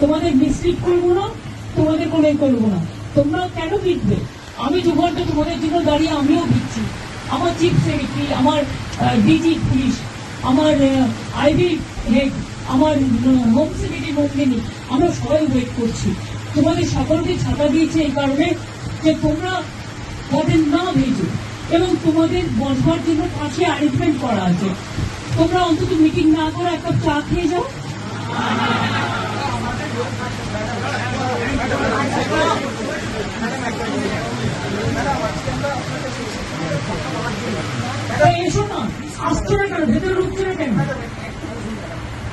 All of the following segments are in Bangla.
তোমাদের মিসলিড করব না, তোমাদের কোনো করব না। তোমরা কেন বিকবে আমি দু ঘণ্টা তোমাদের জন্য দাঁড়িয়ে আমিও বিকছি আমার চিফ সেক্রেটারি, আমার ডিজি পুলিশ, আমার আইবি হেড, আমার হোম সেক্রেটারি নন্দিনী, আমরা সবাই ওয়েট করছি। তোমাদের সকলকে ছাতা দিয়েছে এই কারণে যে তোমরা যাতে না ভেজো এবং তোমাদের বসবার জন্য পাশে অ্যারেঞ্জমেন্ট করা আছে। তোমরা অন্তত মিটিং না করে একটা চা খেয়ে যাও। এসো না আসছো না কেন ভেতরে ঢুকছো না কেন?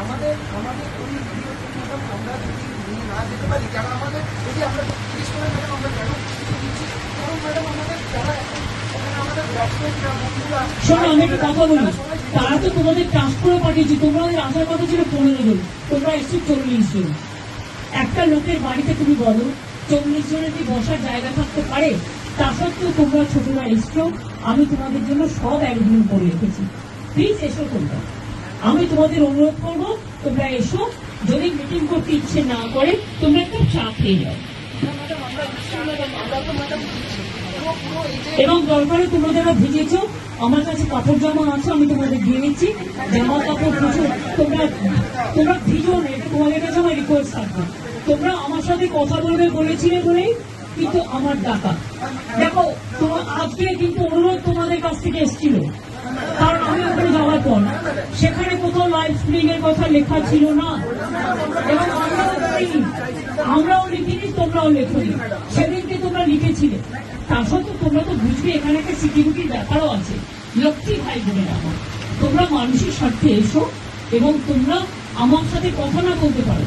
আমাদের আমাদের ওই ভিডিও ম্যাডাম আমরা যদি নিয়ে না যেতে পারি যারা আমাদের যদি আমরা জিজ্ঞেস করে ম্যাডাম আমরা কেন দিচ্ছি? কারণ ম্যাডাম আমাদের যারা এখন আমাদের ব্যাটসম্যানরা বন্ধুরা শোনো আমি একটা কথা বলি। তারা তো তোমাদের করে পাঠিয়েছে তোমাদের আসার কথা ছিল পনেরো জন। তোমরা এসছো চল্লিশ জন। একটা লোকের বাড়িতে তুমি বলো, চল্লিশ জনের কি বসার জায়গা থাকতে পারে? তা সত্ত্বেও তোমরা ছোটরা এসছো আমি তোমাদের জন্য সব অ্যারেঞ্জমেন্ট করে রেখেছি। প্লিজ এসো তোমরা। আমি তোমাদের অনুরোধ করব, তোমরা এসো। যদি মিটিং করতে ইচ্ছে না করে, তোমরা একটা চা খেয়ে যাও এবং দরকারে তোমরা যারা ভিজেছো, আমার কাছে কাপড় জামা আছে, আমি তোমাদের দিয়ে দিচ্ছি। জামা, কাপড় তোমরা তোমরা ভিজো না, এটা তোমাদের কাছে আমার রিকোয়েস্ট থাকবে। তোমরা আমার সাথে কথা বলবে বলেছিলে বলেই কিন্তু আমার ডাকা। দেখো তোমার আজকে কিন্তু অনুরোধ তোমাদের কাছ থেকে এসেছিল। কারণ আমি ওখানে যাওয়ার পর সেখানে কোথাও লাইভ স্ট্রিমিং এর কথা লেখা ছিল না। এবং আমরাও লিখিনি। আমরাও লিখিনি, তোমরাও লেখনি। সেদিনকে তোমরা লিখেছিলে। তা সত্ত্বেও তোমরা তো বুঝবে, এখানে একটা সিকিউরিটির ব্যাপারও আছে। লক্ষ্মী ভাই বলে আমার তোমরা মানুষের স্বার্থে এসো এবং তোমরা আমার সাথে কথা না বলতে পারো।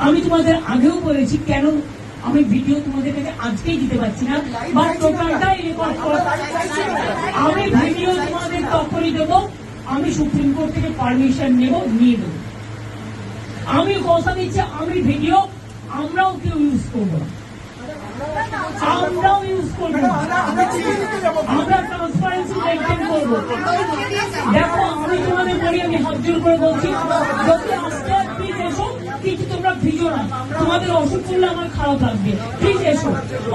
আমি তোমাদের আগেও বলেছি কেন আমি ভিডিও তোমাদের কাছে আজকেই দিতে পারছি না বা টোটালটাই রেকর্ড করা আমি ভিডিও তোমাদের তখনই দেবো আমি সুপ্রিম কোর্ট থেকে পারমিশন নেব নিয়ে দেবো আমি কথা দিচ্ছি আমি ভিডিও আমরাও কেউ ইউজ করব। আমরাও ইউজ করব আমরা ট্রান্সপারেন্সি মেনটেন করব। দেখো আমি তোমাদের বলি আমি হাত জোর করে বলছি যদি আজকে না তোমাদের অসুখ করলে আমার খারাপ লাগবে। প্লিজ এসো।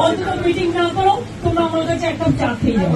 অন্তত মিটিং না করো, তোমরা আমার কাছে একটা চা খেয়ে যাও।